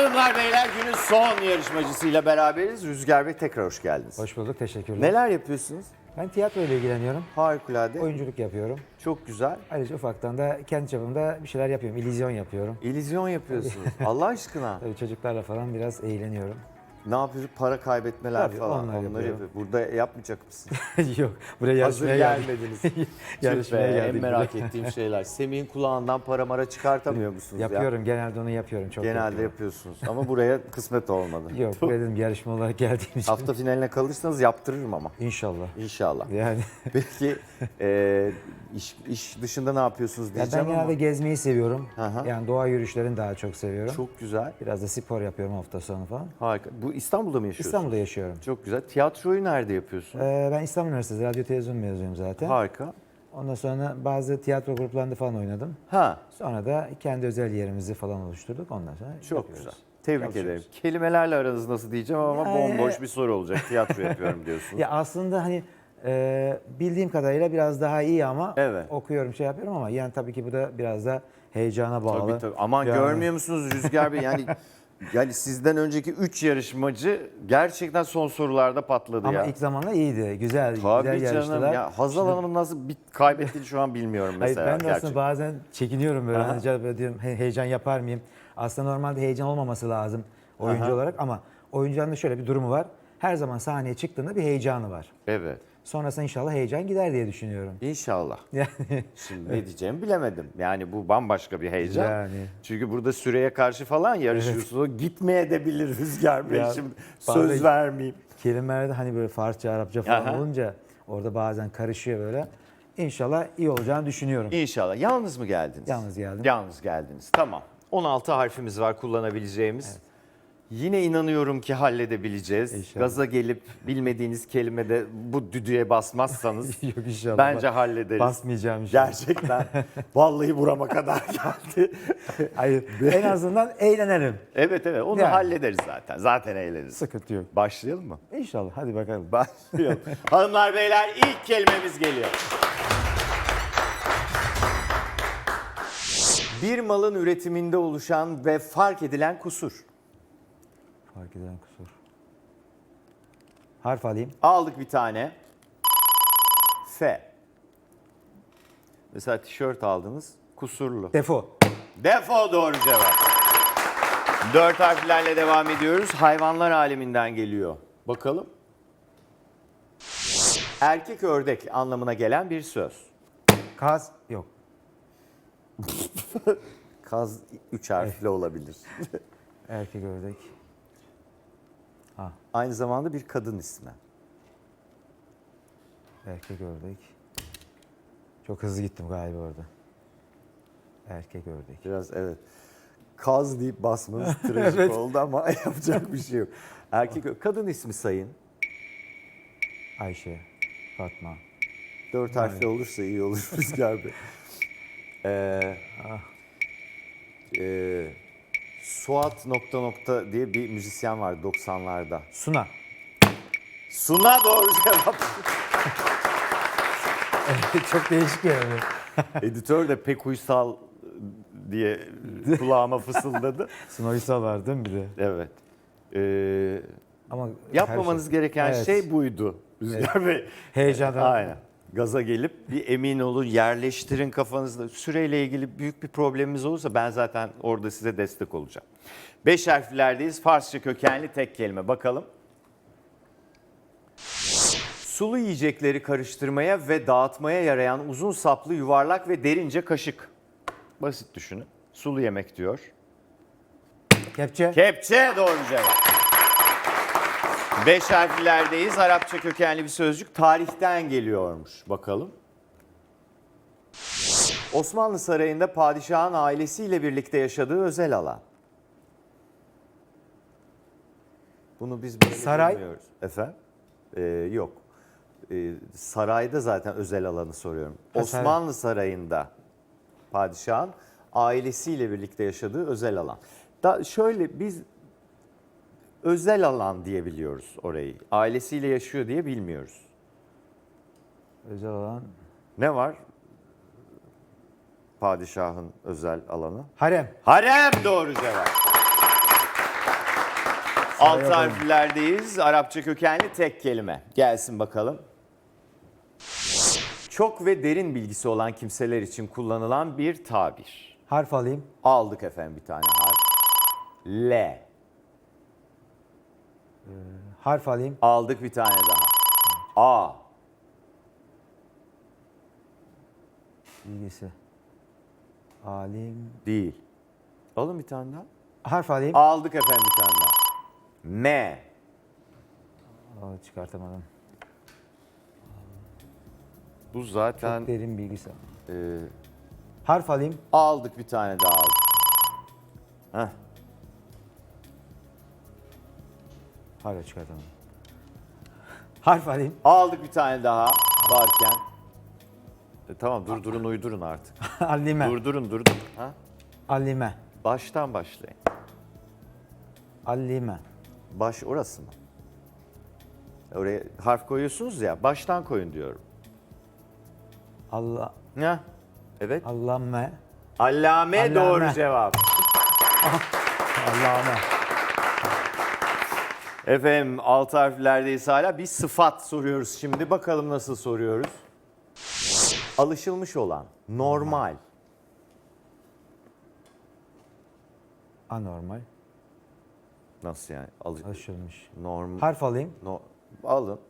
Hanımlar beyler günün son yarışmacısıyla beraberiz. Rüzgar Bey tekrar hoş geldiniz. Hoş bulduk, teşekkürler. Neler yapıyorsunuz? Ben tiyatro ile ilgileniyorum. Harikulade. Oyunculuk yapıyorum. Çok güzel. Ayrıca ufaktan da kendi çapımda bir şeyler yapıyorum. İllüzyon yapıyorum. İllüzyon yapıyorsunuz. Allah aşkına. Tabii çocuklarla falan biraz eğleniyorum. Ne yapıyorsunuz? Para kaybetmeler Tabii, falan. onlar yapıyorum. yapıyor. Burada yapmayacak mısın? Yok, buraya Hazır yarışmaya geldik. gelmediniz. Yarışmaya be, geldik En merak ettiğim şeyler. Semih'in kulağından para mara çıkartamıyor musunuz ya? Yapıyorum, genelde onu yapıyorum. Çok Genelde yapıyorum. yapıyorsunuz. Ama buraya kısmet olmadı. Yok, buraya dedim yarışma olarak geldiğim için. Hafta finaline kalırsanız yaptırırım ama. İnşallah. İnşallah. Yani Peki e, iş, iş dışında ne yapıyorsunuz ya ben diyeceğim ama. genelde gezmeyi seviyorum. Hı. Yani doğa yürüyüşlerini daha çok seviyorum. Çok güzel. Biraz da spor yapıyorum hafta sonu falan. Harika. Bu İstanbul'da mı yaşıyorsunuz? İstanbul'da yaşıyorum. Çok güzel. Tiyatroyu nerede yapıyorsun? Ee, ben İstanbul Üniversitesi radyo televizyon mezunuyum zaten. Harika. Ondan sonra bazı tiyatro gruplarında falan oynadım. Ha, Sonra da kendi özel yerimizi falan oluşturduk. Ondan sonra çok yapıyoruz. güzel. Tebrik Çalışıyoruz. ederim. Kelimelerle aranız nasıl diyeceğim ama Yani- bomboş bir soru olacak. Tiyatro yapıyorum diyorsunuz. Ya aslında hani e, bildiğim kadarıyla biraz daha iyi ama Evet. okuyorum şey yapıyorum ama yani tabii ki bu da biraz da heyecana bağlı. Tabii tabii. Aman Yani- görmüyor musunuz Rüzgar Bey? Yani yani sizden önceki 3 yarışmacı gerçekten son sorularda patladı Ama ya. ilk zamanlar iyiydi. Güzel, Tabii güzel canım. yarıştılar. Ya Hazal Hanım'ın nasıl bit kaybettiğini şu an bilmiyorum Hayır, mesela. ben de aslında gerçekten. bazen çekiniyorum böyle. Aha. Hani acaba böyle diyorum he- heyecan yapar mıyım? Aslında normalde heyecan olmaması lazım oyuncu olarak ama oyuncunun da şöyle bir durumu var. Her zaman sahneye çıktığında bir heyecanı var. Evet. Sonrasında inşallah heyecan gider diye düşünüyorum. İnşallah. Yani Şimdi ne diyeceğimi bilemedim. Yani bu bambaşka bir heyecan. Yani. Çünkü burada süreye karşı falan yarışıyorsunuz. O gitmeye de bilir Rüzgar Bey. Ya, Şimdi söz vermeyeyim. kelimelerde hani böyle Farsça, Arapça falan Aha. olunca orada bazen karışıyor böyle. İnşallah iyi olacağını düşünüyorum. İnşallah. Yalnız mı geldiniz? Yalnız geldim. Yalnız geldiniz. Tamam. 16 harfimiz var kullanabileceğimiz. Yine inanıyorum ki halledebileceğiz. İnşallah. Gaza gelip bilmediğiniz kelimede bu düdüğe basmazsanız Yok inşallah. bence hallederiz. Basmayacağım inşallah. Gerçekten. Vallahi burama kadar geldi. Hayır. en azından eğlenelim. evet evet onu Yani. hallederiz zaten. Zaten eğleniriz. Sıkıntı yok. Başlayalım mı? İnşallah. Hadi bakalım. Başlayalım. Hanımlar beyler ilk kelimemiz geliyor. Bir malın üretiminde oluşan ve fark edilen kusur. Fark edilen kusur. Harf alayım. Aldık bir tane. F. Mesela tişört aldınız. Kusurlu. Defo. Defo doğru cevap. Dört harflerle devam ediyoruz. Hayvanlar aleminden geliyor. Bakalım. Erkek ördek anlamına gelen bir söz. Kaz. Yok. Kaz üç harfli olabilir. Erkek ördek. Aynı zamanda bir kadın ismi. Erkek ördek. Çok hızlı gittim galiba orada. Erkek ördek. Biraz evet. Kaz deyip basmanız trajik Evet. oldu ama yapacak bir şey yok. Erkek kadın ismi sayın. Ayşe. Fatma. Dört harfli olursa iyi olur Rüzgar Bey. Ee, e, Suat nokta nokta diye bir müzisyen var 90'larda. Suna. Suna doğru cevap. Çok değişik yani. Editör de pek uysal diye kulağıma fısıldadı. Suna Uysal var değil mi bir de? Evet. Ee, Ama yapmamanız her şey- gereken Evet. şey buydu Rüzgar Bey. Heyecandan. Aynen. Gaza gelip bir emin olun yerleştirin kafanızda. Süreyle ilgili büyük bir problemimiz olursa ben zaten orada size destek olacağım. Beş harflerdeyiz. Farsça kökenli tek kelime. Bakalım. Sulu yiyecekleri karıştırmaya ve dağıtmaya yarayan uzun saplı yuvarlak ve derince kaşık. Basit düşünün. Sulu yemek diyor. Kepçe. Kepçe doğru cevap. Beş harflerdeyiz. Arapça kökenli bir sözcük tarihten geliyormuş. Bakalım. Osmanlı Sarayı'nda padişahın ailesiyle birlikte yaşadığı özel alan. Bunu biz böyle Saray. bilmiyoruz. Efendim? Ee, yok. Ee, sarayda zaten özel alanı soruyorum. Ha, saray. Osmanlı Sarayı'nda padişahın ailesiyle birlikte yaşadığı özel alan. Da şöyle biz özel alan diye biliyoruz orayı. Ailesiyle yaşıyor diye bilmiyoruz. Özel olan. Ne var? Padişahın özel alanı. Harem. Harem doğru cevap. Alt harflerdeyiz. Arapça kökenli tek kelime. Gelsin bakalım. Çok ve derin bilgisi olan kimseler için kullanılan bir tabir. Harf alayım. Aldık efendim bir tane harf. L. Harf alayım. Aldık bir tane daha. A. Bilgisi. Alim. Değil. Alın bir tane daha. Harf alayım. Aldık efendim bir tane daha. M. Aa, çıkartamadım. Bu zaten Derin bilgisi. e, Harf alayım. aldık bir tane daha aldık. Heh. Hala çıkartamadım. Harf alayım. Aldık bir tane daha varken. E, tamam durdurun uydurun artık. Alime. Durdurun durdurun. Ha? Alime. Baştan başlayın. Alime. Baş orası mı? Oraya harf koyuyorsunuz ya baştan koyun diyorum. Allah. Ya. Evet. Allame. Allame, Allame. doğru cevap. Allame. Efendim alt harflerdeyiz hala. Bir sıfat soruyoruz şimdi. Bakalım nasıl soruyoruz. Alışılmış olan, normal. Anormal. Nasıl yani? Alış Alışılmış. normal. Harf alayım. No, alın.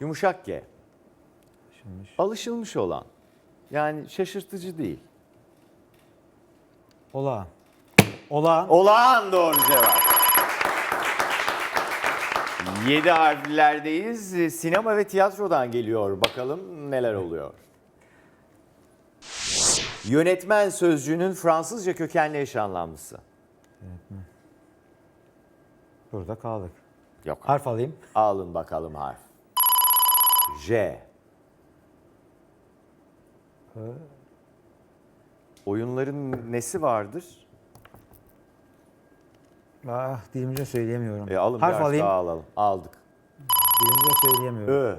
Yumuşak G. Alışılmış. Alışılmış olan. Yani şaşırtıcı değil. Olağan. Olağan. Olağan doğru cevap. 7 harflerdeyiz. Sinema ve tiyatrodan geliyor. Bakalım neler oluyor. Yönetmen sözcüğünün Fransızca kökenli eş anlamlısı. Burada kaldık. Yok. Harf alayım. Alın bakalım harf. J. Oyunların nesi vardır? Ah dilimce söyleyemiyorum. E alın bir Harf harf alayım. daha alalım. Aldık. Dilimce söyleyemiyorum. Ö.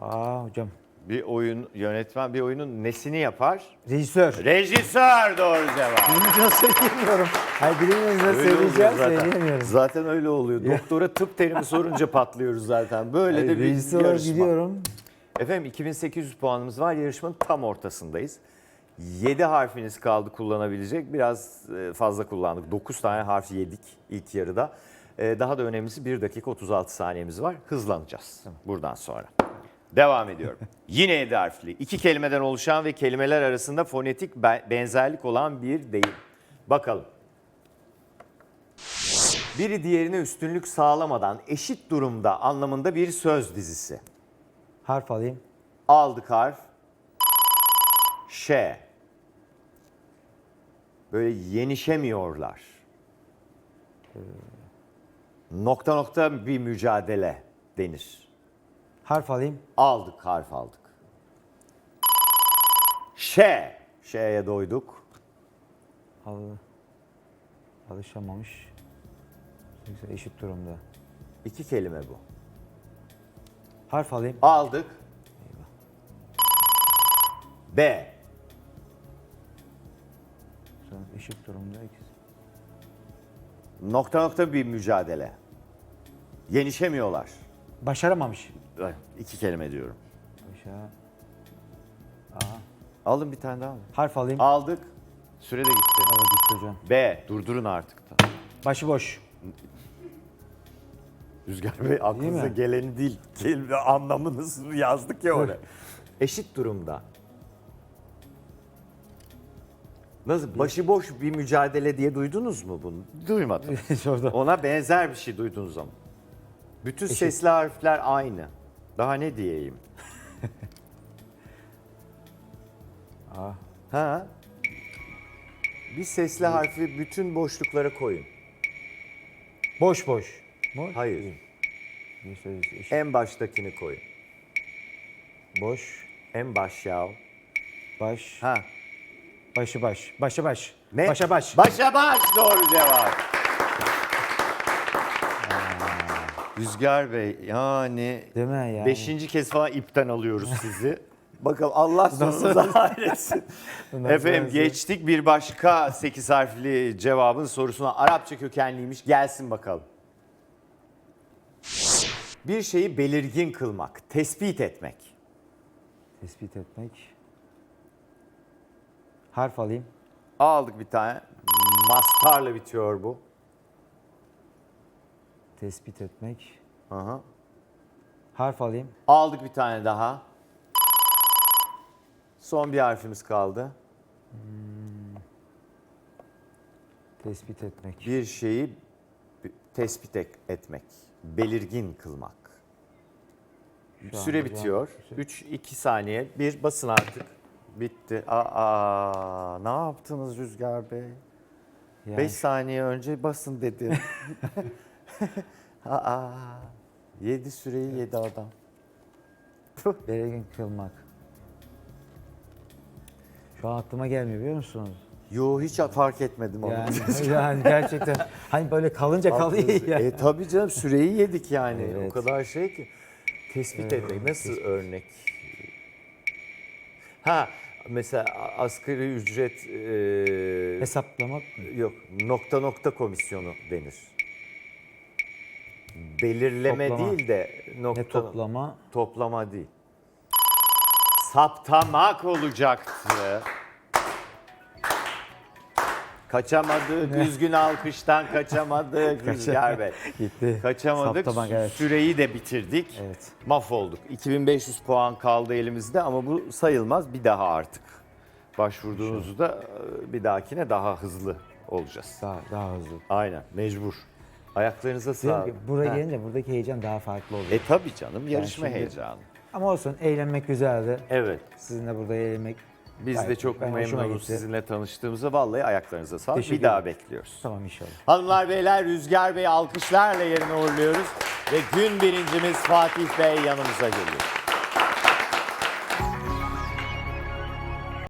Aa hocam. Bir oyun yönetmen bir oyunun nesini yapar? Rejisör. Rejisör doğru cevap. Dilimce söyleyemiyorum. Hayır dilimce Öyle söyleyeceğim oluyor zaten. söyleyemiyorum. Zaten öyle oluyor. Doktora tıp terimi sorunca patlıyoruz zaten. Böyle Hayır, de bir rejisör olarak yarışma. gidiyorum. Efendim 2800 puanımız var. Yarışmanın tam ortasındayız. 7 harfiniz kaldı kullanabilecek. Biraz e, fazla kullandık. 9 tane harf yedik ilk yarıda. E, Daha da önemlisi 1 dakika 36 saniyemiz var. Hızlanacağız buradan sonra. Devam ediyorum. Yine 7 harfli. iki kelimeden oluşan ve kelimeler arasında fonetik be- benzerlik olan bir deyim. Bakalım. Biri diğerine üstünlük sağlamadan eşit durumda anlamında bir söz dizisi. Harf alayım. Aldık harf. Ş. Böyle yenişemiyorlar. Nokta nokta bir mücadele denir. Harf alayım. Aldık harf aldık. Ş. Ş'ye doyduk. Al. Alışamamış. Neyse, Eşit durumda. İki kelime bu. Harf alayım. Aldık. B. eşit durumda ikisi. Nokta nokta bir mücadele. Yenişemiyorlar. Başaramamış. Ay, İki kelime diyorum. Başa. Alın bir tane daha. alın. Harf alayım. Aldık. Süre de gitti. Evet gitti hocam. B. Durdurun artık da. Başıboş. Rüzgar Bey aklınıza mi? geleni değil, kelime anlamını yazdık ya oraya. Eşit durumda. Nasıl? Başıboş bir mücadele diye duydunuz mu bunu? Duymadım. Ona benzer bir şey duydunuz ama. Bütün sesli harfler aynı. Daha ne diyeyim? Ah. Ha? Bir sesli harfi bütün boşluklara koyun. Boş boş. Boş. Hayır. En baştakini koyun. Boş. En baş ya. Baş. Ha. Başı baş. Başa baş. Ne? Başa baş. Başa baş doğru cevap. Rüzgar Bey yani Değil mi yani? beşinci kez falan ipten alıyoruz sizi. Bakalım Allah sonunuza hayretsin. Bundan Efendim geçtik bir başka 8 harfli cevabın sorusuna. Arapça kökenliymiş. Gelsin bakalım. Bir şeyi belirgin kılmak, tespit etmek. Tespit etmek. Harf alayım. Aldık bir tane. Mastarla bitiyor bu. Tespit etmek. Aha. Harf alayım. Aldık bir tane daha. Son bir harfimiz kaldı. Tespit etmek. Bir şeyi tespit et- etmek, belirgin kılmak. Şu Süre bitiyor. 3 2 saniye. Bir basın artık. Bitti. Aa, ne yaptınız Rüzgar Bey? 5 Yani saniye önce basın dedi. Aa, yedi süreyi yedi adam. belirgin kılmak. Şu an aklıma gelmiyor biliyor musunuz? Yo hiç fark etmedim onu. Yani, yani gerçekten hani böyle kalınca kalıyor ya. E tabii canım süreyi yedik yani. Evet. O kadar şey ki. Tespit etmek nasıl örnek? Ha mesela asgari ücret e, Hesaplamak yok nokta nokta komisyonu denir. Belirleme Toplama. değil de nokta ne toplama toplama değil. Saptamak olacaktı. Kaçamadı, düzgün alkıştan kaçamadı Rüzgar Bey. gitti. Kaçamadık, Saptamak, evet. süreyi de bitirdik. Evet. Mahvolduk. 2500 puan kaldı elimizde ama bu sayılmaz bir daha artık. Başvurduğunuzda e, bir dahakine daha hızlı olacağız. Daha, daha hızlı. Aynen, mecbur. Ayaklarınıza sağlık. buraya Ha. gelince buradaki heyecan daha farklı oluyor. E tabii canım, yarışma şimdi- heyecanı. Ama olsun eğlenmek güzeldi. Evet. Sizinle burada eğlenmek. Biz de Gayet- çok ben hoşuma gitti. sizinle tanıştığımıza. Vallahi ayaklarınıza sağlık. Teşekkür Bir daha ederim. bekliyoruz. Tamam inşallah. Hanımlar beyler Rüzgar Bey alkışlarla yerine uğurluyoruz. Ve gün birincimiz Fatih Bey yanımıza geliyor.